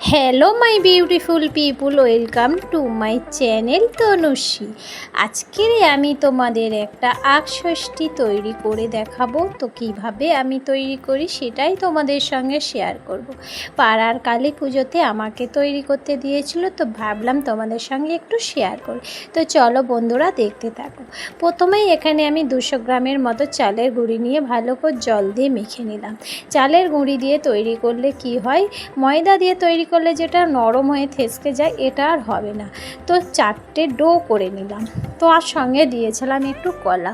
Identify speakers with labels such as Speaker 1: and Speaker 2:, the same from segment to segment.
Speaker 1: Hello my beautiful people welcome to my channel Tanushree আজকের আমি তোমাদের একটা আখষষ্ঠী তৈরি করে দেখাবো। তো কীভাবে আমি তৈরি করি সেটাই তোমাদের সঙ্গে শেয়ার করব। পাড়ার কালী পুজোতে আমাকে তৈরি করতে দিয়েছিল, তো ভাবলাম তোমাদের সঙ্গে একটু শেয়ার করি। তো চলো বন্ধুরা, দেখতে থাকো। প্রথমেই এখানে আমি দুশো গ্রামের মতো চালের গুঁড়ি নিয়ে ভালো করে জল দিয়ে মেখে নিলাম। চালের গুঁড়ি দিয়ে তৈরি করলে কি হয়? ময়দা দিয়ে তৈরি করলে যেটা নরম হয়ে থেসকে যায়, এটা আর হবে না। তো চারটে ডো করে নিলাম। তো আর সঙ্গে দিয়েছিলাম একটু কলা।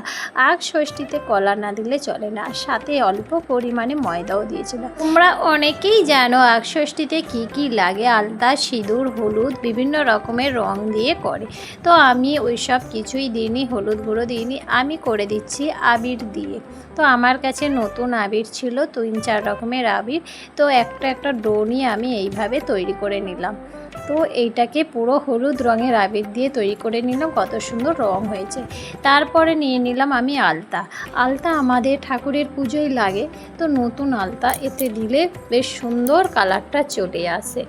Speaker 1: আগ ষষ্ঠীতে কলা না দিলে চলে না। আর সাথে অল্প পরিমাণে ময়দাও দিয়েছিলাম। তোমরা অনেকেই জানো আগ ষষ্ঠীতে কী কী লাগে? আলতা, সিঁদুর, হলুদ, বিভিন্ন রকমের রং দিয়ে করে। তো আমি ওই সব কিছুই দিইনি, হলুদ গুঁড়ো দিইনি। আমি করে দিচ্ছি আবির দিয়ে। তো আমার কাছে নতুন আবির ছিল, তিন চার রকমের আবির। তো একটা একটা ডো নিয়ে আমি এইভাবে তৈরি করে নিলাম। তো এইটাকে পুরো হলুদ রঙের আবির দিয়ে তৈরি করে নিলাম, কত সুন্দর রং হয়েছে। তারপরে নিয়ে নিলাম আমি আলতা। আলতা আমাদের ঠাকুরের পুজোয় লাগে, তো নতুন আলতা এতে দিলে বেশ সুন্দর কালারটা চলে আসে।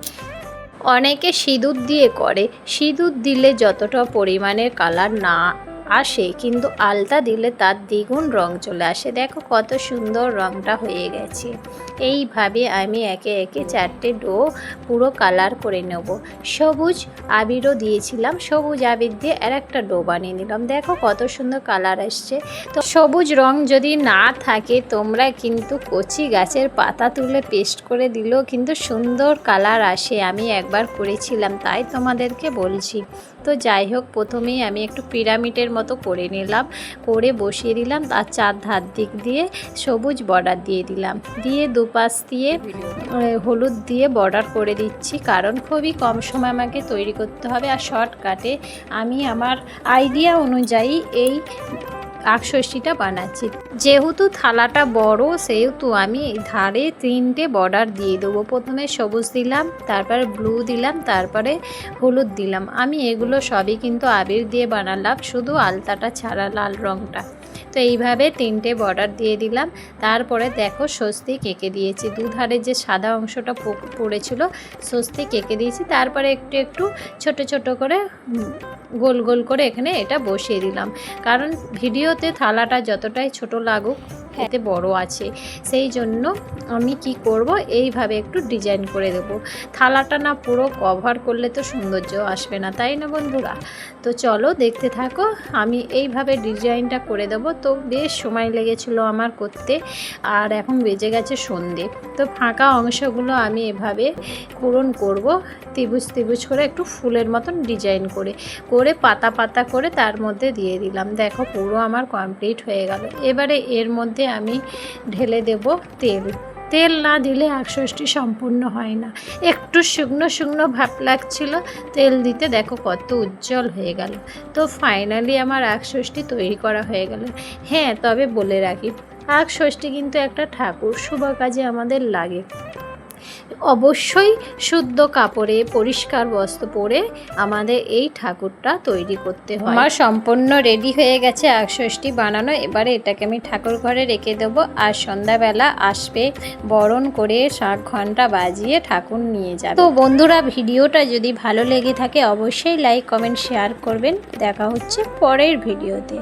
Speaker 1: অনেকে সিঁদুর দিয়ে করে। সিঁদুর দিলে যতটা পরিমাণের কালার না আসে, কিন্তু আলতা দিলে তার দ্বিগুণ রং চলে আসে। দেখো কত সুন্দর রংটা হয়ে গেছে। এইভাবে আমি একে একে চারটে ডো পুরো কালার করে নেব। সবুজ আবিরও দিয়েছিলাম, সবুজ আবির দিয়ে আর একটা ডো বানিয়ে নিলাম। দেখো কত সুন্দর কালার আসছে। তো সবুজ রং যদি না থাকে, তোমরা কিন্তু কচি গাছের পাতা তুলে পেস্ট করে দিলেও কিন্তু সুন্দর কালার আসে। আমি একবার করেছিলাম, তাই তোমাদেরকে বলছি। তো যাই হোক, প্রথমেই আমি একটু পিরামিডের মতো করে নিলাম, করে বসিয়ে দিলাম তার চার ধার দিক দিয়ে সবুজ বর্ডার দিয়ে দিলাম। দিয়ে দুপাশ দিয়ে হলুদ দিয়ে বর্ডার করে দিচ্ছি, কারণ খুবই কম সময় আমাকে তৈরি করতে হবে। আর শর্টকাটে আমি আমার আইডিয়া অনুযায়ী এই আখষষ্ঠীটা বানাচ্ছি। যেহেতু থালাটা বড়, সেহেতু আমি ধারে তিনটে বর্ডার দিয়ে দেবো। প্রথমে সবুজ দিলাম, তারপর ব্লু দিলাম, তারপরে হলুদ দিলাম। আমি এগুলো সবই কিন্তু আবির দিয়ে বানালাম, শুধু আলতাটা ছাড়া লাল রঙটা তো এইভাবে তিনটে বর্ডার দিয়ে দিলাম। তারপরে দেখো স্বস্তি কেকে দিয়েছি। দুধারে যে সাদা অংশটা পড়েছিল, স্বস্তি কেকে দিয়েছি। তারপরে একটু একটু ছোট ছোট করে গোল গোল করে এখানে এটা বসিয়ে দিলাম। কারণ ভিডিওতে থালাটা যতটাই ছোট লাগুক এতে বড় আছে। সেই জন্য আমি কি করব? এইভাবে একটু ডিজাইন করে দেব। থালাটা না পুরো কভার করলে তো সৌন্দর্য আসবে না, তাই না বন্ধুরা? তো চলো দেখতে থাকো, আমি এইভাবে ডিজাইনটা করে দেবো। তো বেশ সময় লেগেছিল আমার করতে, আর এখন বেজে গেছে সন্ধে। তো ফাঁকা অংশগুলো আমি এভাবে পূরণ করব, ত্রিভুজ ত্রিভুজ করে একটু ফুলের মতন ডিজাইন করে করে পাতা পাতা করে তার মধ্যে দিয়ে দিলাম। দেখো পুরো আমার কমপ্লিট হয়ে গেল। এবারে এর মধ্যে আমি ঢেলে দেব তেল। তেল না দিলে একষষ্টি সম্পূর্ণ হয় না। একটু শুকনো শুকনো ভাব লাগছিল, তেল দিতে দেখো কত উজ্জ্বল হয়ে গেল। তো ফাইনালি আমার একষষ্টি তৈরি করা হয়ে গেল। হ্যাঁ তবে বলে রাখি আখ ষষ্ঠী কিন্তু একটা ঠাকুর, শুভ কাজে আমাদের লাগে। অবশ্যই শুদ্ধ কাপড়ে পরিষ্কার বস্ত্র পরে আমাদের এই ঠাকুরটা তৈরি করতে হয়। আমার সম্পূর্ণ রেডি হয়ে গেছে একষষ্টি বানানো। এবারে এটাকে আমি ঠাকুর ঘরে রেখে দেবো আর সন্ধ্যাবেলা আসবে বরণ করে শাক ঘণ্টা বাজিয়ে ঠাকুর নিয়ে যাবে। তো বন্ধুরা, ভিডিওটা যদি ভালো লেগে থাকে অবশ্যই লাইক, কমেন্ট, শেয়ার করবেন। দেখা হচ্ছে পরের ভিডিওতে।